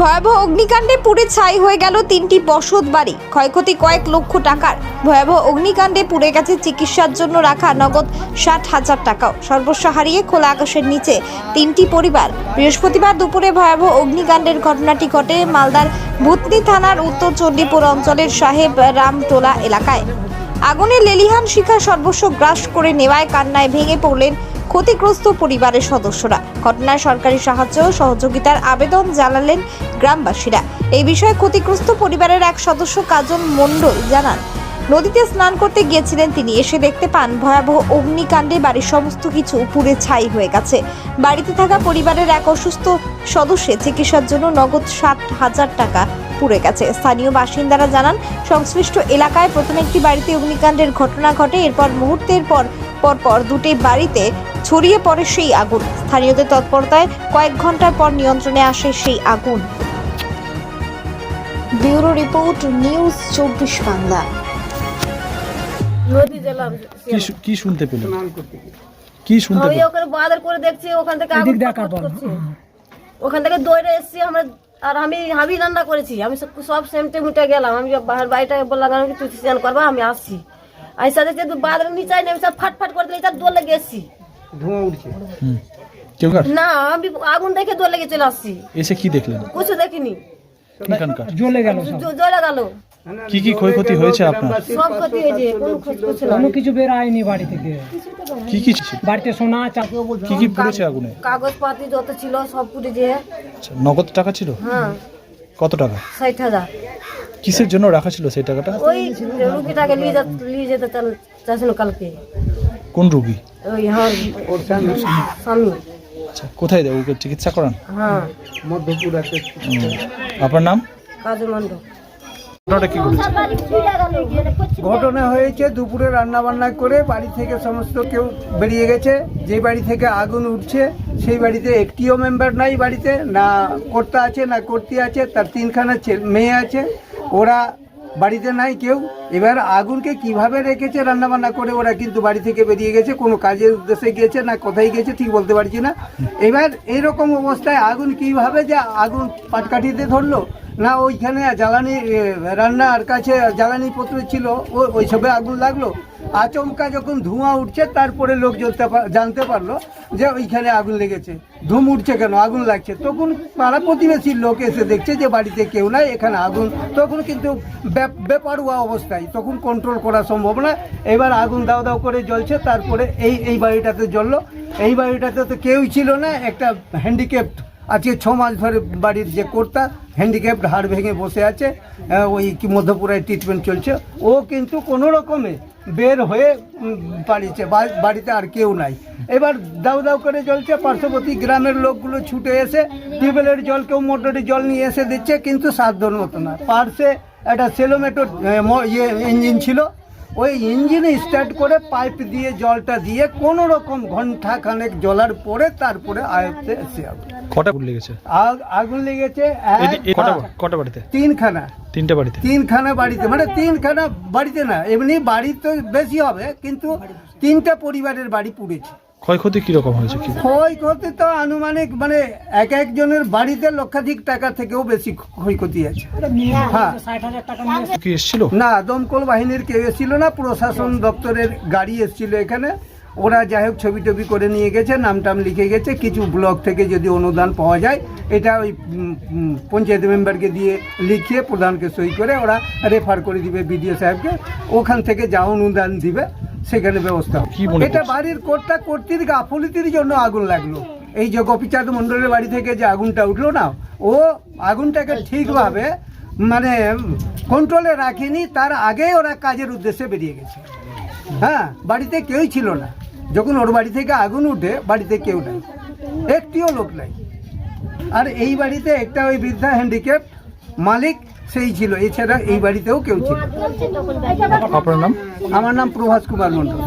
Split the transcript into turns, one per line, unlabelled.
ভয়াবহ অগ্নিকাণ্ডে পুড়ে ছাই হয়ে গেল তিনটি বসত বাড়ি। ক্ষয়ক্ষতি কয়েক লক্ষ টাকার। ভয়াবহ অগ্নিকাণ্ডে পুড়ে গেছে চিকিৎসার জন্য রাখা নগদ ষাট হাজার টাকাও। সর্বস্ব হারিয়ে খোলা আকাশের নিচে তিনটি পরিবার। বৃহস্পতিবার দুপুরে ভয়াবহ অগ্নিকাণ্ডের ঘটনাটি ঘটে মালদার ভূতনি থানার উত্তর চণ্ডীপুর অঞ্চলের সাহেব রামটোলা এলাকায়। আগুনে লেলিহান শিখা সর্বস্ব গ্রাস করে নেওয়ায় কান্নায় ভেঙে পড়লেন ক্ষতিগ্রস্ত পরিবারের সদস্যরা। ঘটনায় সরকারি সাহায্য সহযোগিতার আবেদন জানালেন গ্রামবাসীরা। এই বিষয়ে ক্ষতিগ্রস্ত পরিবারের এক সদস্য কাজল মণ্ডল জানান, নদীতে স্নান করতে গিয়েছিলেন তিনি। এসে দেখতে পান ভয়াবহ অগ্নিকাণ্ডে বাড়ির সমস্ত কিছু পুড়ে ছাই হয়ে গেছে। বাড়িতে থাকা পরিবারের এক অসুস্থ সদস্যের চিকিৎসার জন্য নগদ ষাট হাজার টাকা পুড়ে গেছে। স্থানীয় বাসিন্দারা জানান, সংশ্লিষ্ট এলাকায় প্রথমে একটি বাড়িতে অগ্নিকাণ্ডের ঘটনা ঘটে। এরপর মুহূর্তের পর পর পর দুটি বাড়িতে ছড়িয়ে পড়ে সেই আগুন। স্থানীয়দের তৎপরতায় কয়েক ঘণ্টার পর নিয়ন্ত্রণে আসে সেই আগুন। ব্যুরো রিপোর্ট নিউজ চব্বিশ বাংলা।
নদী
কি কি শুনতে পেলেন? কি শুনতে
আমি
পেলেন?
ওখানে বাজার করে দেখছি ওখান থেকে আগুন করছে। ওখান থেকে দৌড়ে এসেছি আমরা আর আমি আমি রান্না করেছি। আমি সব সব সেমটে মুটে গেলাম। আমি বাহার বাড়িটা বললাম আমি তুই স্নান করবা? আমি আসছি। আইসা দেখছি তুই বাজারের নিচে নেমে সব ফাটফাট করে দিলে তার দৌড় লেগে এসছি
হুম। কেউ কার?
না আমি আগুন দেখে দৌড় লেগে চলে আসছি।
এসে কি দেখলেন?
কিছু দেখিনি।
কি
জ্বলে গেল
জ- জ্বলে গেল।
কি কি ক্ষয়ক্ষতি হয়েছে আপনার?
সব ক্ষতি হয়েছে কোনো খোঁজ করছে না।
কোনো কিছু বের হয়নি বাড়ি থেকে।
কি কি ছিল?
বাড়িতে সোনা চাকরি
কি কি পড়েছে আগুনে?
কাগজপাতি যত ছিল সব পুড়েছে
আচ্ছা, নগদ টাকা ছিল?
হ্যাঁ।
কত টাকা?
ষাট হাজার।
কিসের জন্য রাখা ছিল সেই টাকাটা?
ওই রুগীটাকে নিয়ে যা- নিয়ে যেতে চাচ্ছিল কালকে।
কোন রুগী?
ওই আমার স্বামী।
আচ্ছা কোথায় ওকে চিকিৎসা করান?
হ্যাঁ।
হুম। আপনার নাম?
কাজু মণ্ডল।
ঘটনাটা
ঘটনা হয়েছে দুপুরে রান্না বান্না করে বাড়ি থেকে সমস্ত কেউ বেরিয়ে গেছে। যে বাড়ি থেকে আগুন উঠছে সেই বাড়িতে একটিও মেম্বার নাই বাড়িতে। না কর্তা আছে না কর্তি আছে তার তিনখানা ছে- মেয়ে আছে। ওরা বাড়িতে নাই কেউ। এবার আগুনকে কীভাবে রেখেছে রান্নাবান্না করে ওরা কিন্তু বাড়ি থেকে বেরিয়ে গেছে, কোনো কাজের উদ্দেশ্যে গিয়েছে না কোথায় গিয়েছে ঠিক বলতে পারছি না। এবার এরকম অবস্থায় আগুন কীভাবে যে আগুন পাটকাঠিতে ধরলো না, ওইখানে জ্বালানি রান্নার কাছে জ্বালানি পত্র ছিল ওই সবে আগুন লাগল। আচমকা যখন ধোঁয়া উঠছে, তারপরে লোক জ্বলতে জানতে পারল যে ওইখানে আগুন লেগেছে। ধুম উঠছে কেন? আগুন লাগছে। তখন পাড়া প্রতিবেশীর লোক এসে দেখছে যে বাড়িতে কেউ নাই, এখানে আগুন। তখন কিন্তু বেপারুয়া অবস্থায়, তখন কন্ট্রোল করা সম্ভব না। এবার আগুন দাও দাও করে জ্বলছে, তারপরে এই এই বাড়িটাতে জ্বললো। এই বাড়িটাতে তো কেউই ছিল না, একটা হ্যান্ডিক্যাপ্ট আজকে ছ মাস ধরে বাড়ির যে কর্তা হ্যান্ডিক্যাপ্ট হাড় ভেঙে বসে আছে ওই কি মধ্যপুরায় ট্রিটমেন্ট চলছে, ও কিন্তু কোনো রকমে বের হয়ে পালিয়েছে বাড়িতে আর কেউ নাই। এবার দাউ দাউ করে জ্বলছে, পার্শ্ববর্তী গ্রামের লোকগুলো ছুটে এসে টিউবওয়েলের জল, কেউ মোটরের জল নিয়ে এসে দিচ্ছে, কিন্তু সাধ্যর মতো না। পার্শ্বে একটা সেলোমেটোর ইয়ে ইঞ্জিন ছিল ওই ইঞ্জিনে স্টার্ট করে পাইপ দিয়ে জলটা দিয়ে কোনো রকম ঘণ্টা খানেক জলার পরে তারপরে আয়ত্তে এসে আগুন।
কটা ফুল লেগেছে?
আগ- আগুন লেগেছে
এ কটা
হ্যাঁ,
বাড়িতে?
তিনখানা।
তিনটে বাড়িতে?
তিনখানা বাড়িতে মানে তিনখানা বাড়িতে না এমনি বাড়ি তো বেশি হবে কিন্তু তিনটা পরিবারের বাড়ি পুড়েছে।
ক্ষয়ক্ষতি কীরকম হয়েছে কি?
ক্ষয়ক্ষতি তো আনুমানিক মানে এক একজনের বাড়িতে লক্ষাধিক টাকা থেকেও বেশি ক্ষয়ক্ষতি আছে হ্যাঁ।
কি এসেছিল?
না দমকল বাহিনীর কেউ এসেছিল না প্রশাসন দপ্তরের গাড়ি এসেছিল এখানে। ওরা যাই হোক ছবি টবি করে নিয়ে গেছে নাম টাম লিখে গেছে কিছু ব্লক থেকে যদি অনুদান পাওয়া যায় এটা ওই পঞ্চায়েত মেম্বারকে দিয়ে লিখিয়ে প্রধানকে সই করে ওরা রেফার করে দিবে বিডিও সাহেবকে। ওখান থেকে যা অনুদান দিবে সেখানে ব্যবস্থা। এটা বাড়ির কর্তা কর্তির গাফলিতির জন্য আগুন লাগল। এই যে গোপীচাঁদ মন্ডলের বাড়ি থেকে যে আগুনটা উঠল না ও আগুনটাকে ঠিকভাবে মানে কন্ট্রোলে রাখেনি তার আগেই ওরা কাজের উদ্দেশ্যে বেরিয়ে গেছে। হ্যাঁ বাড়িতে কেউই ছিল না। যখন ওর বাড়ি থেকে আগুন উঠে বাড়িতে কেউ নাই। একটিও লোক নাই। আর এই বাড়িতে একটা ওই বৃদ্ধা হ্যান্ডিক্যাপ মালিক সেই ছিল। এছাড়া এই বাড়িতেও কেউ ছিল
আপনার নাম?
আমার নাম প্রভাস কুমার মণ্ডল।